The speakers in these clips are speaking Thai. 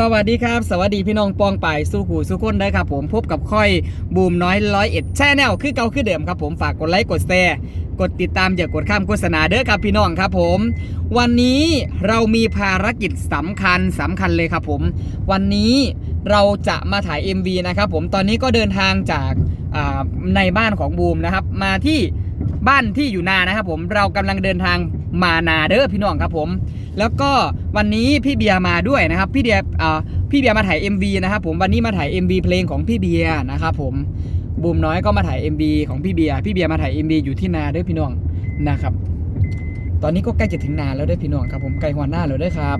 สวัสดีครับ สวัสดีพี่น้องปองไปสู้หูสู้คนได้ครับผมพบกับค่อยบูมน้อยร้อยเอ็ดแชแนลคือเก่าคือเดิมครับผมฝากกดไลค์กดแชร์กดติดตามอย่ากดข้ามโฆษณาเด้อครับพี่น้องครับผม วันนี้เรามีภารกิจสำคัญสำคัญเลยครับผม วันนี้เราจะมาถ่าย MV นะครับผมตอนนี้ก็เดินทางจากในบ้านของบูมนะครับ มาที่บ้านที่อยู่นานะครับผมเรากำลังเดินทาง มานาเด้อพี่น้องครับผม แล้วก็วันนี้พี่เบียร์มาด้วยนะครับ พี่เบียร์อ่าพี่เบียร์มาถ่าย MV นะครับผมวันนี้มาถ่าย MV เพลงของพี่เบียร์นะครับผมบูมน้อยก็มาถ่าย MV ของพี่เบียร์พี่เบียร์มาถ่าย MV อยู่ที่นาด้วยพี่น้องนะครับ ตอนนี้ก็ใกล้จะถึงนาแล้วด้วยพี่น้องครับผมใกล้หัวหน้าแล้วด้วยครับ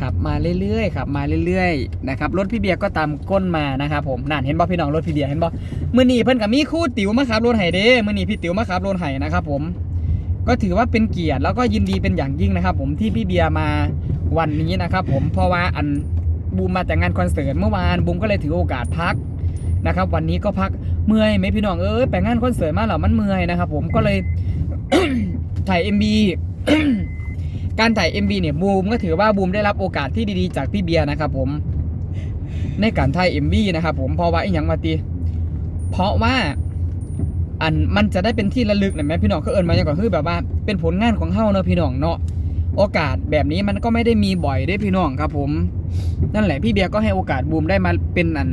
ขับมาเรื่อยๆขับมาเรื่อยๆนะครับรถพี่เบียร์ก็ตามก้นมานะครับผมนั่นเห็นบ่พี่น้องรถพี่เบียร์เห็นบ่มื่อนี้เพิ่นกับมีคู่ติ๋วมาขับรถไห้เด้มื่อนี้พี่ติ๋วมาขับรถไห้นะครับผม ก็ถือว่าเป็นเกียรติแล้วก็ยินดีเป็นอย่างยิ่งนะครับ ผมที่พี่เบียร์มาวันนี้นะครับ ผมเพราะว่าอันบูมมาแต่งงานคอนเสิร์ตเมื่อวานบูมก็เลยถือโอกาสพักนะครับ วันนี้ก็พักเมื่อยไหมพี่น้องเอ้ยไปงานคอนเสิร์ตมาเหรอมันเมื่อยนะครับ ผมก็เลยถ่าย MB การถ่าย MB เนี่ยบูมก็ถือว่าบูมได้รับโอกาสที่ดีๆ จากพี่เบียร์นะครับ ผม ในการถ่าย MV นะครับ ผมเพราะว่าอีหยังมาตีเพราะว่า อันมันจะได้เป็นที่ระลึกนะแม่พี่น้องเขาเอิญมาอย่างก่อนคือแบบว่าเป็นผลงานของเฮาเนอะพี่น้องเนาะโอกาสแบบนี้มันก็ไม่ได้มีบ่อยได้พี่น้องครับผมนั่นแหละพี่เบียร์ก็ให้โอกาสบูมได้มาเป็นอัน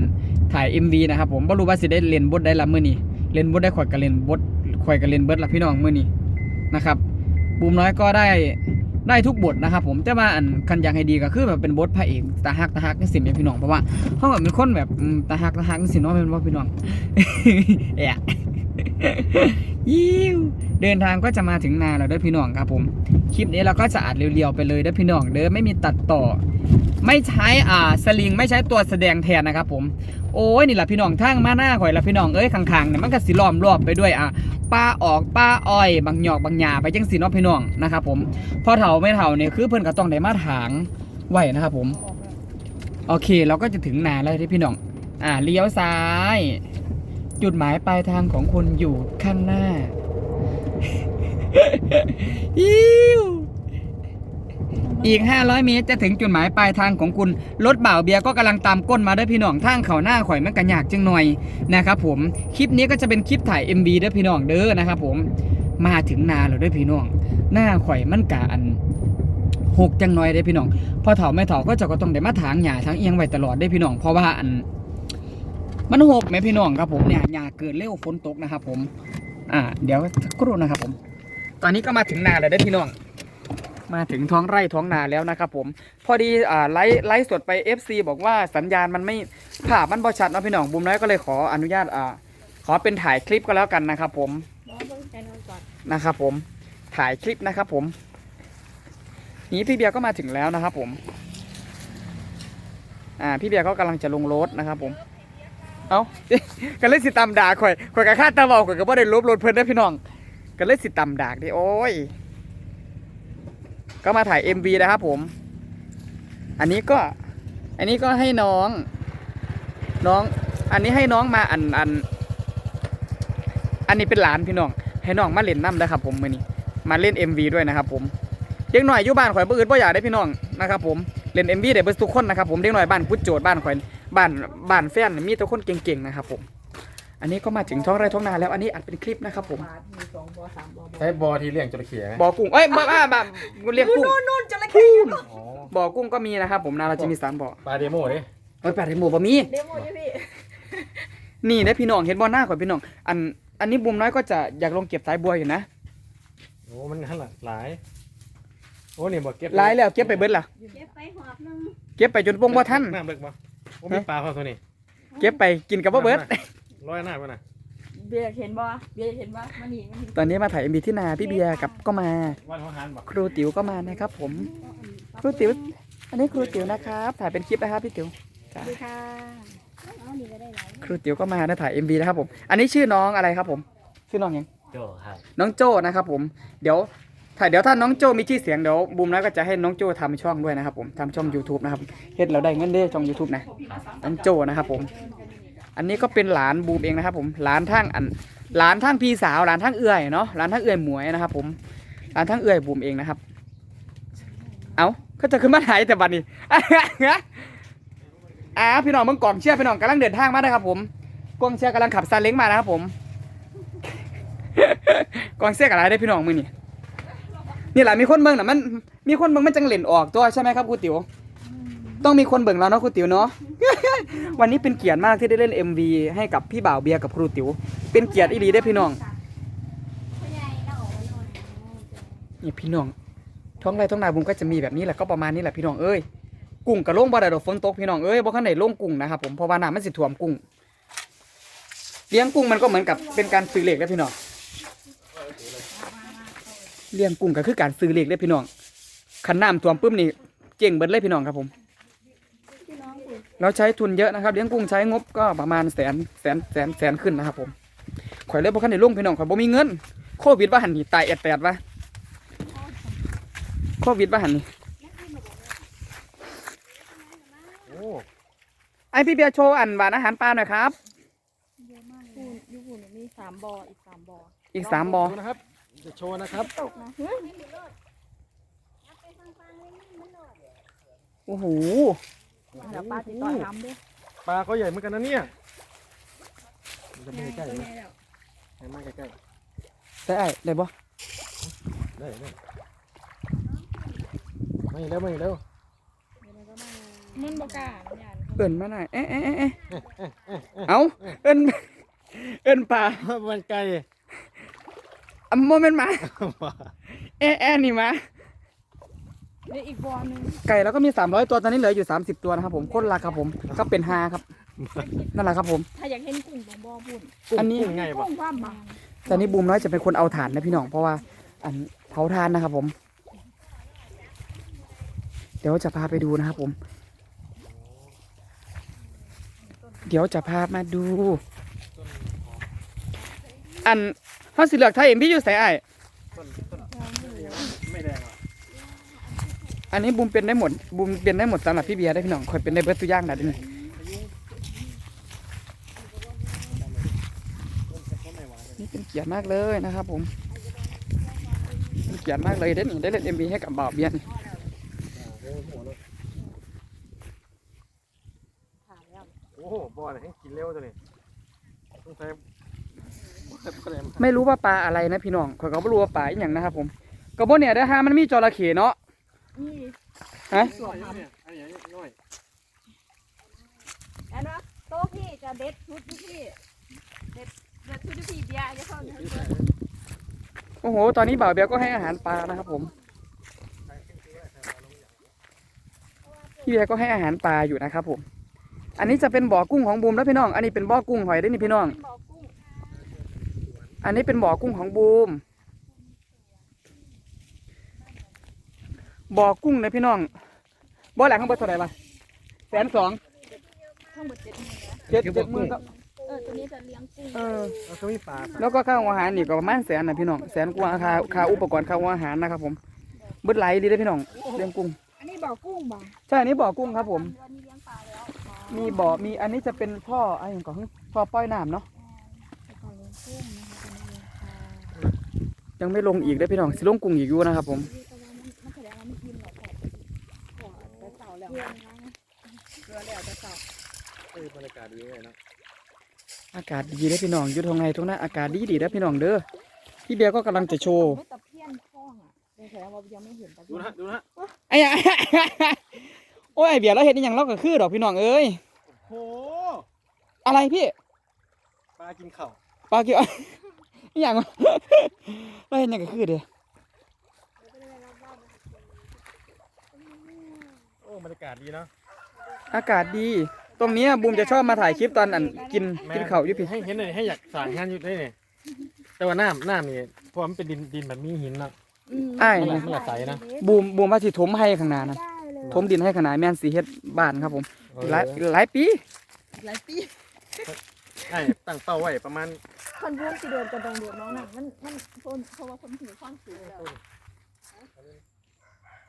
ถ่าย MV นะครับผมบ่รู้ว่าสิได้เล่นบทได้ละเมื้อนี้เล่นบทได้ข่อยก็เล่นบทข่อยก็เล่นเบิดละพี่น้องเมื้อนี้นะครับบูมน้อยก็ได้ได้ทุกบทนะครับผมแต่ว่าอันคันยากให้ดีก็คือแบบเป็นบทพระเอกตาฮักตาฮักจังซี่แม่พี่น้องเพราะว่าเฮาแบบเป็นคนแบบตาฮักตาฮักจังซี่เนาะแม่นบ่พี่น้องแอะ ยิวเดินทางก็จะมาถึงนาแล้วด้อพี่น้องครับผม คลิปนี้เราก็จะอัดเรียวๆไปเลยด้อพี่น้องเด้อไม่มีตัดต่อ ไม่ใช้อ่าสลิงไม่ใช้ตัวแสดงแทนนะครับผมโอ้ยนี่แหละพี่น้องทางมาหน้าข่อยละพี่น้องเอ้ยข้างๆเนี่ยมันก็สิล้อมรอบไปด้วยอะป้าออกป้าอ้อยบางหยอกบางหยาไปจังสีเนาะพี่น้องนะครับผมพอเฒ่าไม่เฒ่าเนี่ยคือเพิ่นก็ต้องได้มาถางไหวนะครับผม โอเคเราก็จะถึงนาแล้วที่พี่น้อง อ่าเลี้ยวซ้าย จุดหมายปลายทางของคุณอยู่ข้างหน้าอิวอีก 500 เมตรจะถึงจุดหมายปลายทางของคุณรถบ่าวเบียร์ก็กำลังตามก้นมาด้วยพี่น้องทางเขาหน้าข่อยมันกันยากจังหน่อยนะครับผมคลิปนี้ก็จะเป็นคลิปถ่าย MV ด้วยพี่น้องเด้อนะครับผมมาถึงนาแล้วด้วยพี่น้อง หน้าข่อยมันกะอันหกจังหน่อยได้พี่น้องพอเถาไม่เถาก็จะก็ต้องได้มาถางหญ้าทางเอียงไว้ตลอดได้พี่น้องเพราะว่าอัน มันหกไหมพี่น้องครับผมเนี่ยหญ้าเกิดเร็วฝนตกนะครับผม อ่า เดี๋ยวสักครู่นะครับผม ตอนนี้ก็มาถึงนาแล้วได้อพี่น้อง มาถึงท้องไร่ท้องนาแล้วนะครับผม พอดีอ่าไลฟ์ไลฟ์สดไป FC บอกว่าสัญญาณมันไม่ภาพมันบอชัดเนาะพี่น้องบุมน้อยก็เลยขออนุญาตอ่าขอเป็นถ่ายคลิปก็แล้วกันนะครับผมนะครับผม ถ่ายคลิปนะครับผม นี้พี่เบียร์ก็มาถึงแล้วนะครับผม อ่า พี่เบียร์ก็กำลังจะลงรถนะครับผม เอ้ากันเล่นสิตำด่าข่อยข่อยกะคาดตาเบาข่อยก็บ่ได้ลบรถเพิ่นได้พี่น้องกันเล่นสิตำดากดิโอ้ย ก็มาถ่าย MV นะครับผม อันนี้ก็ อันนี้ก็ให้น้อง น้อง อันนี้ให้น้องมาอันอัน อันนี้เป็นหลานพี่น้อง ให้น้องมาเล่นน้ำนะครับผมมือนี้ มาเล่น MV ด้วยนะครับผมเด็กหน่อยอยู่บ้านข่อยบ่อื่นบ่อยากได้พี่น้องนะครับผม เล่น MV ได้เบิดทุกคนนะครับผม เด็กหน่อยบ้านพุทโจทย์บ้านข่อย บ้านบ้านแฟนมีแต่คนเก่งๆนะครับผม อันนี้ก็มาถึงท้องไร่ท้องนาแล้วอันนี้อัดเป็นคลิปนะครับผม บาทมีสองบอสามบอใช้บอที่เลี้ยงจระเข้ไหมบ่อกุ้งเอ้ยบ่บ้าบ้าเรียกกุ้ง นู่นนู่นจระเข้อยู่นู่นอ๋อบ่อกุ้งก็มีนะครับผมนาเราจะมีสามบ่อปลาเดโมดิเอ้ยแปดไทหมูบ่มี เดโมอยู่พี่นี่ได้พี่น้องเห็นบ่อหน้าข่อยพี่น้อง อันอันนี้บุมน้อยก็จะอยากลงเก็บสายบัวอยู่นะโอ้มันหันละหลาย โอ้นี่บอกเก็บหลายแล้วเก็บไปเบิดล่ะเก็บไปหอบหนึงเก็บไปจนปงบ่ทันน้ำเบิกบ่ โอ้มีปลาเข้าตัวนี้เก็บไปกินกับบ่เบิดร้อยหน้าป่ะน่ะเบียร์เห็นบ่เบียร์เห็นบ่มานี่มานี่ตอนนี้มาถ่าย MV ที่นาพี่เบียร์กับก็มา วันเขาหันบ่ครูติ๋วก็มานะครับ ผม ครูติ๋ว อันนี้ครูติ๋วนะครับถ่ายเป็นคลิปนะครับพี่ติ๋วจ้ะดีค่ะเอานี่ก็ได้หลายครูติ๋วก็มานะถ่าย MV นะครับผม อันนี้ชื่อน้องอะไรครับผม ชื่อน้องยัง โจครับ น้องโจ้นะครับผม เดี๋ยว ถ่าเดี๋ยวถ้าน้องโจ้มีชื่อเสียงเดี๋ยวบูมแล้วก็จะให้น้องโจ้ทำช่องด้วยนะครับผมทำช่อง YouTube นะครับเฮ็ดเราได้เงินเด้ช่อง YouTube นะน้องโจนะครับผม อันนี้ก็เป็นหลานบูมเองนะครับ ผมหลานทั้งอันหลานทั้งพี่สาวหลานทั้งเอื่อยเนาะหลานทั้งเอื่อยหมวยนะครับ ผมหลานทั้งเอื่อยบูมเองนะครับ เอาเขาจะขึ้นมาถ่ายแต่บัดนี้อ่าพี่น้องเมืองกองเชียร์พี่น้องกำลังเดินทางมานะครับ ผมกองเชียร์กำลังขับซาเล้งมานะครับผมกองเชียร์กับอะไรได้พี่น้องมือนี่ นี่แหละมีคนเบิ่งน่ะมัน มีคนเบิ่งมันจังเล่นออกตัวใช่ไหมครับครูติ๋วต้องมีคนเบิ่งเราเนาะครูติ๋วเนาะ วันนี้เป็นเกียรติมากที่ได้เล่น MV ให้กับพี่บ่าวเบียร์กับครูติ๋ว เป็นเกียรติอีหลีได้อพี่น้องพ่อใหญ่เราออกมาหน่อยนี่พี่น้อง ท้องไร่ท้องนาบุมก็จะมีแบบนี้แหละก็ประมาณนี้แหละพี่น้องเอ้ยกุ้งกับลงบ่ได้ดอกฝนตกพี่น้องเอ้ยบ่คันได้ลงกุ้งนะครับผมเพราะว่าน้ำมันสิท่วมกุ้งเลี้ยงกุ้งมันก็เหมือนกับเป็นการซื้อเหล็กแล้วพี่น้อง เลี้ยงกุ้งก็คือการซื้อเหล็กเลยพี่น้องขันน้ำท่วมปุ๊บนี่เจ๊งเบิดเลยพี่น้องครับผมพี่น้องคุณเราใช้ทุนเยอะนะครับเลี้ยงกุ้งใช้งบก็ประมาณแสนแสนแสนแสนขึ้นนะครับผมข่อยเลยบ่คันได้ลงพี่น้องข่อยบ่มีเงินโควิดว่าหันนี่ตายแอดแปดวะโควิดว่าหันนี่โอ้ไอพี่เบียร์โชว์อันหวานอาหารปลาหน่อยครับคุณยูคุณมีสามบ่ออีกสามบ่ออีกสามบอดูนะครับ จะโชว์นะครับ ตกนะเฮ้ยโอ้โหเดี๋ยวป้าติดต่อทำด้วยปลาเขาใหญ่เหมือนกันนะเนี่ยมันจะไม่ใกล้ตัวๆใหนะญ่แล้วให้มาใกล้ได้ไอ้ได้บ่ๆได้ได้ไม่เร็วไม่เร็วมันบกล้ามันยันเอิ้นมาหน่อยเอ๊ะเอ๊ะเอ๊ะเอ๊ะเอาเอิ้นเอิ้นปลา มันไกล อะโมเมนต์มาเอ๊ะเอ๊ะนี่มาเดี๋ยวอีกบ่อหนึงไก่แล้วก็มี300ตัวตอนนี้เหลืออยู่30ตัวนะครับผมคนละครับผมก็เป็นฮาครับนั่นแหละครับผม ถ้าอยากเห็นกุ้งของบ่อบุญอันนี้กุ้งไงบ่กุ้งความบางแต่นี่บูมน้อยจะเป็นคนเอาถ่านนะพี่น้องเพราะว่า อันเผาถ่านนะครับผม เดี๋ยวจะพาไปดูนะครับผม เดี๋ยวจะพามาดู อัน เขาสิเลือกไทยเอ็มพี่อยู่ใส่ไอ้ไม่แดงอะอันนี้บูมเป็นได้หมดบูมเป็นได้หมดสำหรับพี่เบียร์ได้พี่น้องคอยเป็นได้เบิร์ตุย่างนะเดินี่นี่เป็นเกียรติมากเลยนะครับผมเป็นเกียรติมากเลยได้หนิได้เล่นเอ็มบีให้กับบ่าวเบียร์นี่โอ้โหบอไหนให้กินเร็วตัวนี้ต้องใช้ ได้มาไม่รู้ว่าปลาอะไรนะพี่น้องข่อยก็ไม่รู้ว่าปลาอีหยังนะครับ ผมก็บ่เนี่ยเด้อฮะมันมีจระเข้เนาะนี่ฮะสวนทเนี่ยอันนี้น้อยำอันนะโต๊ะพี่จะเด็ดชุดที่พี่เด็ดเด็ดชุดที่พี่เบียร์จะเข้าเนื้อโอ้โห ตอนนี้บ่าวเบียร์ก็ให้อาหารปลานะครับผมพี่เบียร์ก็ให้อาหารปลาอยู่นะครับผม อันนี้จะเป็นบ่อกุ้งของบูมแล้วพี่น้อง อันนี้เป็นบ่อกุ้งหอยได้อนี่พี่น้องบ่ อกุ้งอันนี้เป็นบ่อกุ้งของบูม บ่อกุ้งนะพี่น้อง บ่อแหลกข้างบนเท่าไหร่ปะแสนสองทั้งหมดเจ็ดหมื่นนะเจ็ดเจ็ดหมื่นครับเออตัวนี้จะเลี้ยงกุ้งเออแล้วก็มีปลาแล้วก็ค่าอาหารนี่ก็ประมาณแสนนะพี่น้อง แสนกว่าค่าค่าอุปกรณ์ค่าอาหารนะครับผมเบิดไหลดีได้อพี่น้อง เลี้ยงกุ้ง อันนี้บ่อกุ้งบ่อใช่ อันนี้บ่อกุ้งครับผมวันนี้เลี้ยงปลาแล้ว มีบ่อ มีอันนี้จะเป็นท่ออะไรอย่างก่อนท่อป้อยน้ำเนาะ ยังไม่ลงอีกได้อพี่น้องสิลงกุ้งอีกอยู่นะครับ ผมแต่ว่ามันมันแสดงว่ามันกินหรอกขอขอแต่เสาแล้วเกลือนะเกลือแล้วแต่เสาเอ้ยบรรยากาศดีเลยเนาะอากาศดีได้อพี่น้องอยู่ทางไงตรงนั้นอากาศดีดีได้อพี่น้องเด้อพี่เบียร์ก็กำลังจะโชว์ไม่ตะเพียนพ่องอะแต่แสดงว่ายังไม่เห็นตะดูเพียนนะฮะดูนะฮะไอ้ยะโอ้ยไอ้เบียร์เราเห็นอหย่างเราก็คือดอกพี่น้องเอ้ยโหอะไรพี่ปลากินข้าวปลาเกี่ยว อหย่างวะเราเห็นอหย่างก็คือเด้อโอ้บรรยากาศดีเนาะอากาศดี ตรงเนี้ยบูมจะชอบมาถ่ายคลิปตอนอันกินกินข้าวอยู่พี่ให้เห็นเลยให้อยากสั่งงานอยู่ได้เนี่ยแต่ว่าน้ำน้ำนี่เพราะว่ามันเป็นดินดินแบบมีหินเนาะ อ้ายมันนี่มันละใสนะ บูมบูมว่าสิถมให้ข้างหน้านะได้เลยถมดินให้ข้างหน้าแม่นสีเฮ็ดบ้านครับผมเออหลายหลายปี หลายปี ใช่ตั้งเป้าไว้ประมาณคนร่วมสิโดนกระดองโดดน้องน่ะมันมันคนเพราะว่าคนหิวข้างสูงแล้ว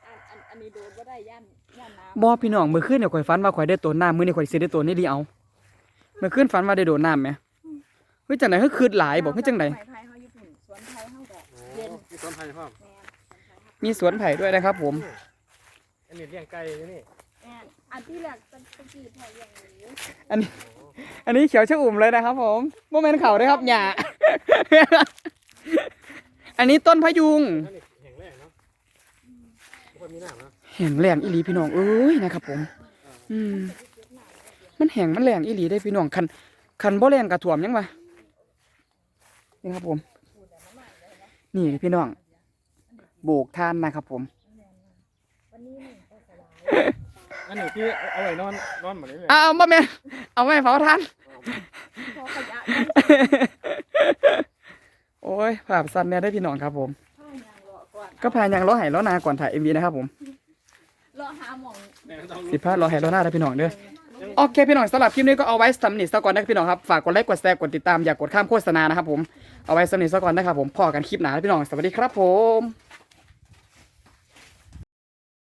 อันอันอันนี้โดนก็ได้ย่านย่านน้ำบ่พี่น้องมื้อคืนเนี่ยข่อยฝันว่าข่อยได้ตัวน้ำมื้อนี้ข่อยสิได้ตัวนี้ดีเอามื้อคืนฝันว่าได้โดดน้ำแหมเฮ้ยจังได๋เฮ้ยคืดหลายบ่เฮ้ยจังไดสวนไผ่เฮาญี่ปุ่นสวนไผ่เฮาดอกเย็นมีต้นไผ่พ่อมแม่นมีสวนไผ่ด้วยนะครับผม อันนี้เลี้ยงไก่อยู่นี่แม่น อันที่แรกเป็นตะกี้พอเลี้ยงหนูอันนี้ อันนี้เขียวชะอุ่มเลยนะครับ ผมโมเมนต์เขาด้วยครับหย่าอันนี้ต้นพะยุง แห้งแรงเนาะทุกคนมีน้ำเนาะแห่งแรงอีหลีพี่น้องเอ้ยนะครับ ผม อืม มันแห่งมันแรงอีหลีได้พี่น้องคันคันบ่แรงกระถ่วมยังวะนี่ครับผม นี่พี่น้องโบกทานนะครับผม อันนี้ที่เอาไว้นอนนอนเหมือนนี้เลยเอาเอาบ่แม่นเอาไว้เผาทาน พอขยะโอ้ยภาพสั้นเนี่ยได้พี่น้องครับผม ผ้ายางรอก่อนก็พายังล้อไห้ล้อนาก่อนถ่ายเอ็มวีนะครับผมรอหาหมองแม่ต้องสิพาล้อไห้ล้อนาได้พี่น้องเด้อ โอเคพี่น้องสำหรับคลิปนี้ก็เอาไว้สำนิทซะก่อนนะครับพี่น้องครับ ฝากกดไลค์กดแชร์กดติดตามอย่ากกดข้ามโฆษณานะครับผม เอาไว้สำนิทซะก่อนนะครับผมพอกันคลิปหน้านะพี่น้อง สวัสดีครับผม